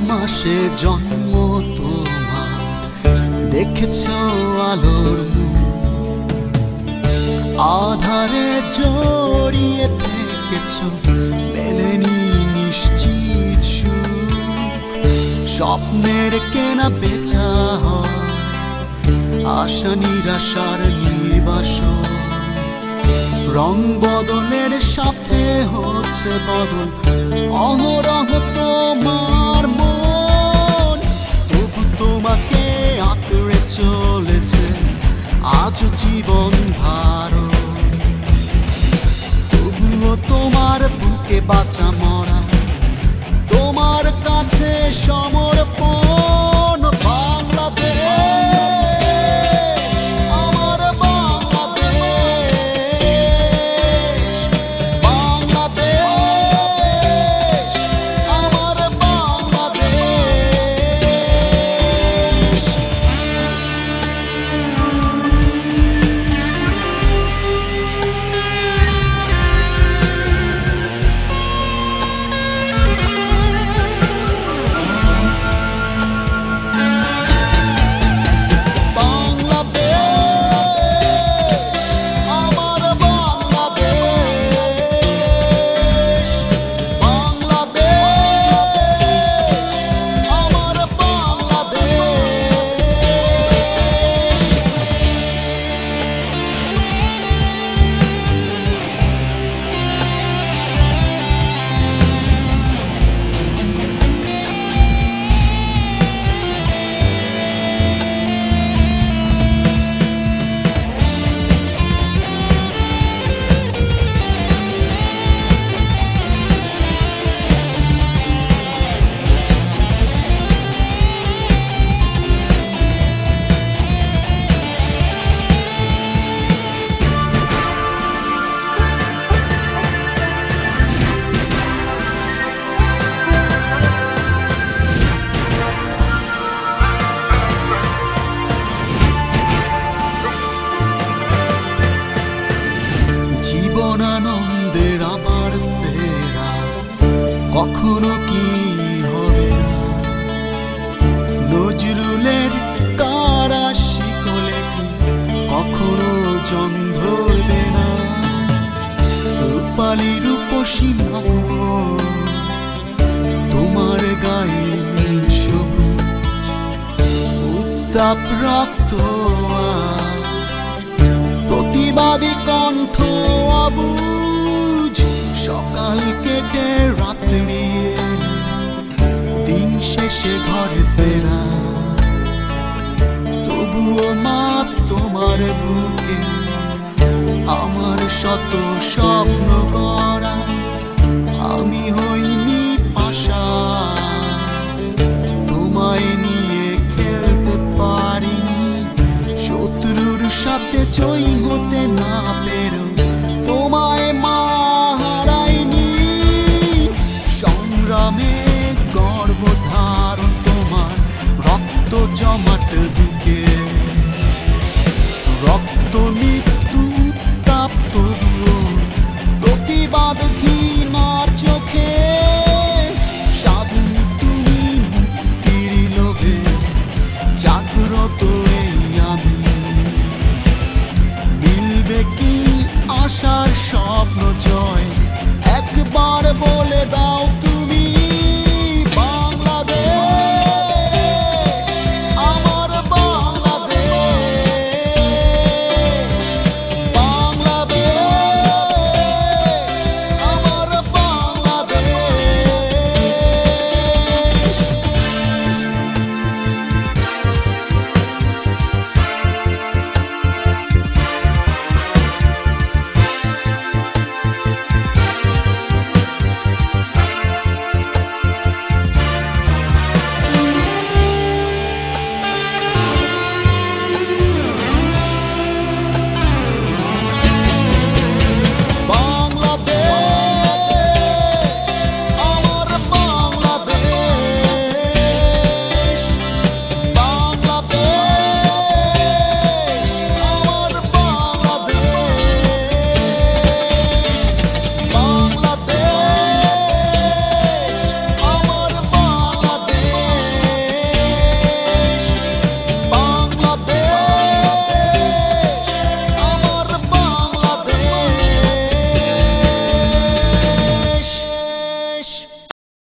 হয়েছে জন্ম তোমার। দেখেছ আলোর আধারে জড়িয়ে থেকেছ, মেলেনি নিশ্চিত স্বপ্নের কেনা বেচা আশা নিরাশার নির্বাসন। রং বদলের সাথে হচ্ছে বদল, অহরহ তোমার আজ জীবন ভারো তবুও তোমার বুকে বাঁচা রক্ত প্রতিবাদী কণ্ঠ অবুজ সকাল কেটে রাত্রি দিন শেষে ঘর ফেরা। তবুও মা তোমার বুকে আমার শত স্বপ্ন 的注意。